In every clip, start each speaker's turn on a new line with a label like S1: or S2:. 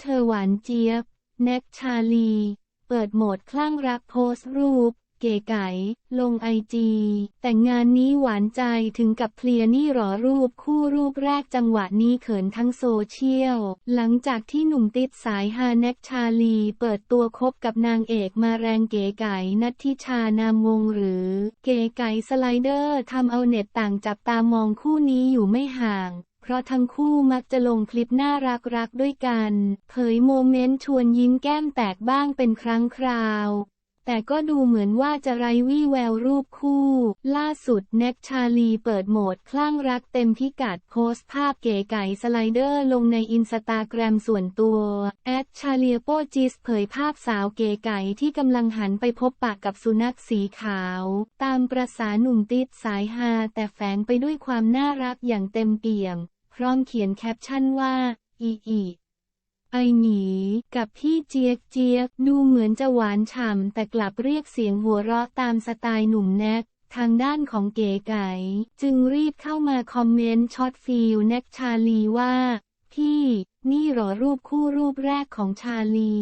S1: เธอหวานเจี๊ยบ แน็กชาลี เปิดโหมดคลั่งรักโพสต์รูป เก๋ไก๋ ลงไอจี แต่งงานนี้หวานใจถึงกับเคลียร์นี่หรอรูปคู่รูปแรกจังหวะนี้เขินทั้งโซเชียล หลังจากที่หนุ่มติดสายฮาแน็กชาลี เปิดตัวคบกับนางเอกมาแรงเก๋ไก๋นัททิชานามวงหรือ เก๋ไก๋สไลเดอร์ทำเอาเน็ตต่างจับตามองคู่นี้อยู่ไม่ห่าง ราะทั้งคู่มักจะลงคลิปน่ารักรักๆด้วยกัน เผยโมเมนต์ชวนยิ้มแก้มแตกบ้างเป็นครั้งคราว แต่ก็ดูเหมือนว่าจะไร้วี่แววรูปคู่ ล่าสุดแน็กชาลีเปิดโหมดคลั่งรักเต็มพิกัดโพสต์ภาพเก๋ไก๋สไลเดอร์ลงในอินสตาแกรมส่วนตัวแอดชาเลียโปจิสเผยภาพสาวเก๋ไก๋ที่กำลังหันไปพบปะกับสุนัขสีขาว ตามประษาหนุ่มติดสายฮาแต่แฝงไปด้วยความน่ารักอย่างเต็มเปี่ยม พร้อมเขียนแคปชั่นว่า อีอีไอหมีกับพี่เจี๊ยกเจี๊ยกดูเหมือนจะหวานฉ่ำแต่กลับเรียกเสียงหัวเราะตามสไตล์หนุ่มแน็กทางด้านของเก๋ไก่จึงรีบเข้ามาคอมเมนต์ช็อตฟิลแน็กชาลีว่า พี่ นี่หรอรูปคู่รูปแรกของชาลี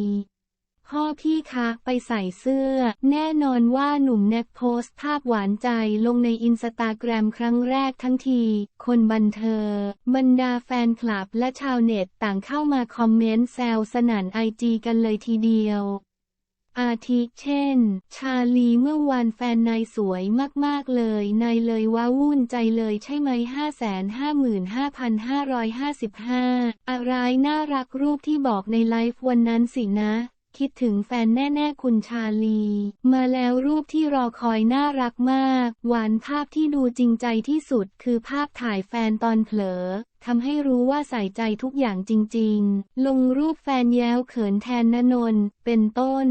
S1: พ่อพี่คะไปใส่เสื้อ แน่นอนว่าหนุ่มแน็กโพสต์ภาพหวานใจลงในอินสตาแกรมครั้งแรกทั้งที คนบันเทิงบรรดาแฟนคลับและชาวเน็ตต่างเข้ามาคอมเมนต์แซวสนันไอจีกันเลยทีเดียว อาทิเช่น ชาลีเมื่อวานแฟนนายสวยมากๆเลย นายเลยว้าวุ่นใจเลยใช่ไหม555,555อะไรน่ารักรูปที่บอกในไลฟ์วันนั้นสินะ คิดถึงแฟนแน่ ๆ คุณชาลี มาแล้วรูปที่รอคอยน่ารักมาก หวานภาพที่ดูจริงใจที่สุดคือภาพถ่ายแฟนตอนเผลอทำให้รู้ว่าใส่ใจทุกอย่างจริง ๆ ลงรูปแฟนแย้วเขินแทนนนนท์เป็นต้น